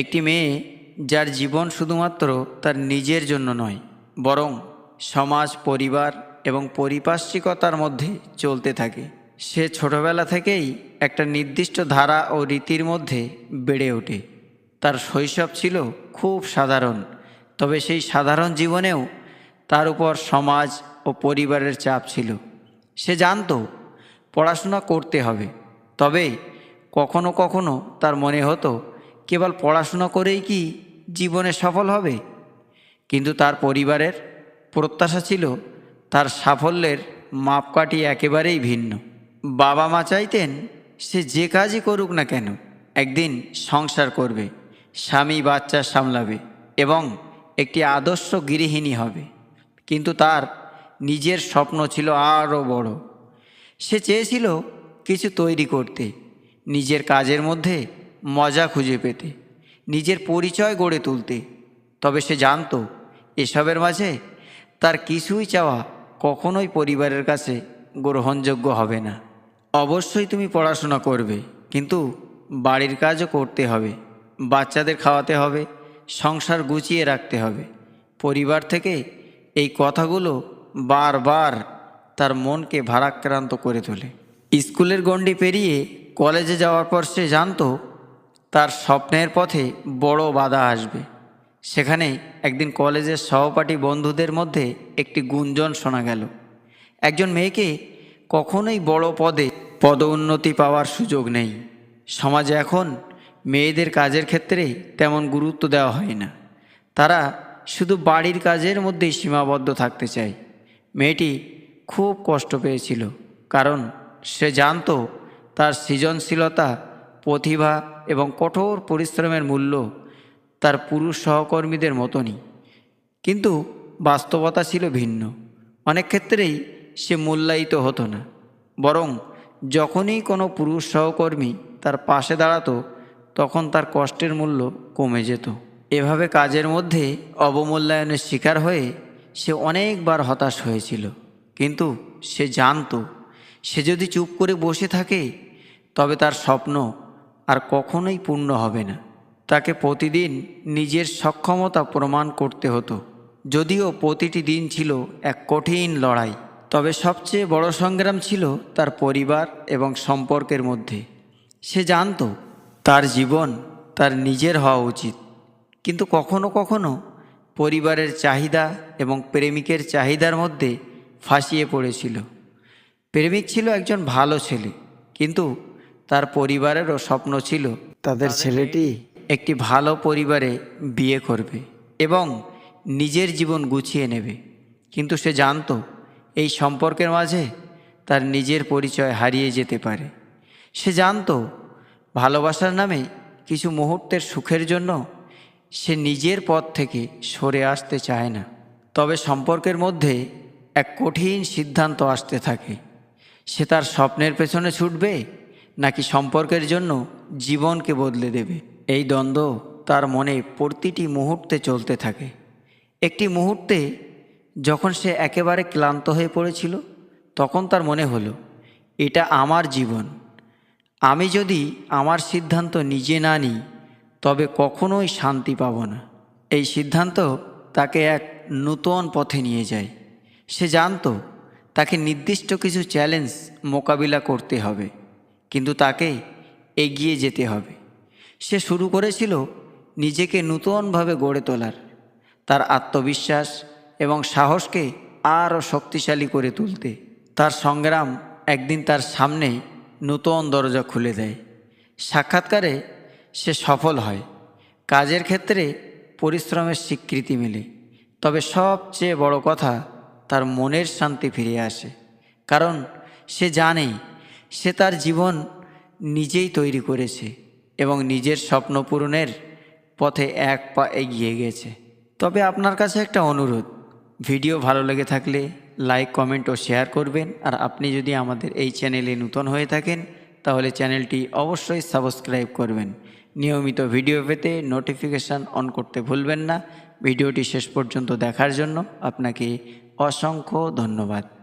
একটি মেয়ে যার জীবন শুধুমাত্র তার নিজের জন্য নয়, বরং সমাজ, পরিবার এবং পরিপার্শ্বিকতার মধ্যে চলতে থাকে। সে ছোটবেলা থেকেই একটা নির্দিষ্ট ধারা ও রীতির মধ্যে বেড়ে ওঠে। তার শৈশব ছিল খুব সাধারণ, তবে সেই সাধারণ জীবনেও তার উপর সমাজ ও পরিবারের চাপ ছিল। সে জানতো পড়াশোনা করতে হবে, তবে কখনো কখনো তার মনে হতো কেবল পড়াশোনা করেই কি জীবনে সফল হবে? কিন্তু তার পরিবারের প্রত্যাশা ছিল, তার সাফল্যের মাপকাঠি একেবারেই ভিন্ন। বাবা মা চাইতেন সে যে কাজই করুক না কেন, একদিন সংসার করবে, স্বামী বাচ্চা সামলাবে এবং একটি আদর্শ গৃহিণী হবে। কিন্তু তার নিজের স্বপ্ন ছিল আরও বড়। সে চেয়েছিল কিছু তৈরি করতে, নিজের কাজের মধ্যে মজা খুঁজে পেতে, নিজের পরিচয় গড়ে তুলতে। তবে সে জানতো, এসবের মাঝে তার কিছুই চাওয়া কখনোই পরিবারের কাছে গ্রহণযোগ্য হবে না। অবশ্যই তুমি পড়াশোনা করবে, কিন্তু বাড়ির কাজও করতে হবে, বাচ্চাদের খাওয়াতে হবে, সংসার গুছিয়ে রাখতে হবে। পরিবার থেকে এই কথাগুলো বারবার তার মনকে ভারাক্রান্ত করে তোলে। স্কুলের গণ্ডি পেরিয়ে কলেজে যাওয়ার পর সে জানতো তার স্বপ্নের পথে বড় বাধা আসবে। সেখানে একদিন কলেজের সহপাঠী বন্ধুদের মধ্যে একটি গুঞ্জন শোনা গেল। একজন মেয়েকে কখনোই বড় পদে পদোন্নতি পাওয়ার সুযোগ নেই। সমাজে এখন মেয়েদের কাজের ক্ষেত্রে তেমন গুরুত্ব দেওয়া হয় না। তারা শুধু বাড়ির কাজের মধ্যেই সীমাবদ্ধ থাকতে চায়। মেয়েটি খুব কষ্ট পেয়েছিল, কারণ সে জানতো তার সৃজনশীলতা প্রতিভা এবং কঠোর পরিশ্রমের মূল্য তার পুরুষ সহকর্মীদের মতনই। কিন্তু বাস্তবতা ছিল ভিন্ন। অনেক ক্ষেত্রেই সে মূল্যায়িত হতো না। বরং যখনই কোনো পুরুষ সহকর্মী তার পাশে দাঁড়াতো, তখন তার কষ্টের মূল্য কমে যেত। এভাবে কাজের মধ্যে অবমূল্যায়নের শিকার হয়ে সে অনেকবার হতাশ হয়েছিল। কিন্তু সে জানতো, সে যদি চুপ করে বসে থাকে, তবে তার স্বপ্ন আর কখনোই পূর্ণ হবে না। তাকে প্রতিদিন নিজের সক্ষমতা প্রমাণ করতে হতো। যদিও প্রতিটি দিন ছিল এক কঠিন লড়াই, তবে সবচেয়ে বড় সংগ্রাম ছিল তার পরিবার এবং সম্পর্কের মধ্যে। সে জানতো তার জীবন তার নিজের হওয়া উচিত। কিন্তু কখনো কখনো পরিবারের চাহিদা এবং প্রেমিকের চাহিদার মধ্যে ফাঁসিয়ে পড়েছিল। প্রেমিক ছিল একজন ভালো ছেলে, কিন্তু তার পরিবারেরও স্বপ্ন ছিল তাদের ছেলেটি একটি ভালো পরিবারে বিয়ে করবে এবং নিজের জীবন গুছিয়ে নেবে। কিন্তু সে জানতো এই সম্পর্কের মাঝে তার নিজের পরিচয় হারিয়ে যেতে পারে। সে জানতো ভালোবাসার নামে কিছু মুহূর্তের সুখের জন্য সে নিজের পথ থেকে সরে আসতে চায় না। তবে সম্পর্কের মধ্যে এক কঠিন সিদ্ধান্ত আসতে থাকে। সে তার স্বপ্নের পেছনে ছুটবে নাকি সম্পর্কের জন্য জীবনকে বদলে দেবে? এই দ্বন্দ্ব তার মনে প্রতিটি মুহূর্তে চলতে থাকে। একটি মুহূর্তে যখন সে একেবারে ক্লান্ত হয়ে পড়েছিল, তখন তার মনে হলো, এটা আমার জীবন। আমি যদি আমার সিদ্ধান্ত নিজে না নিই, তবে কখনোই শান্তি পাব না। এই সিদ্ধান্ত তাকে এক নূতন পথে নিয়ে যায়। সে জানতো, তাকে নির্দিষ্ট কিছু চ্যালেঞ্জ মোকাবিলা করতে হবে। কিন্তু তাকে এগিয়ে যেতে হবে। সে শুরু করেছিল নিজেকে নূতনভাবে গড়ে তোলার। তার আত্মবিশ্বাস এবং সাহসকে আরও শক্তিশালী করে তুলতে। তার সংগ্রাম একদিন তার সামনে নূতন দরজা খুলে দেয়। সাক্ষাৎকারে সে সফল হয়। কাজের ক্ষেত্রে পরিশ্রমের স্বীকৃতি মেলে। তবে সবচেয়ে বড় কথা তার মনের শান্তি ফিরে আসে। কারণ সে জানে সে তার জীবন নিজেই তৈরি করেছে এবং নিজের স্বপ্ন পূরণের পথে এক পা এগিয়ে গেছে। তবে আপনার কাছে একটা অনুরোধ, ভিডিও ভালো লেগে থাকলে লাইক, কমেন্ট ও শেয়ার করবেন। আর আপনি যদি আমাদের এই চ্যানেলে নূতন হয়ে থাকেন, তাহলে চ্যানেলটি অবশ্যই সাবস্ক্রাইব করবেন। নিয়মিত ভিডিও পেতে নোটিফিকেশান অন করতে ভুলবেন না। ভিডিওটি শেষ পর্যন্ত দেখার জন্য আপনাকে অসংখ্য ধন্যবাদ।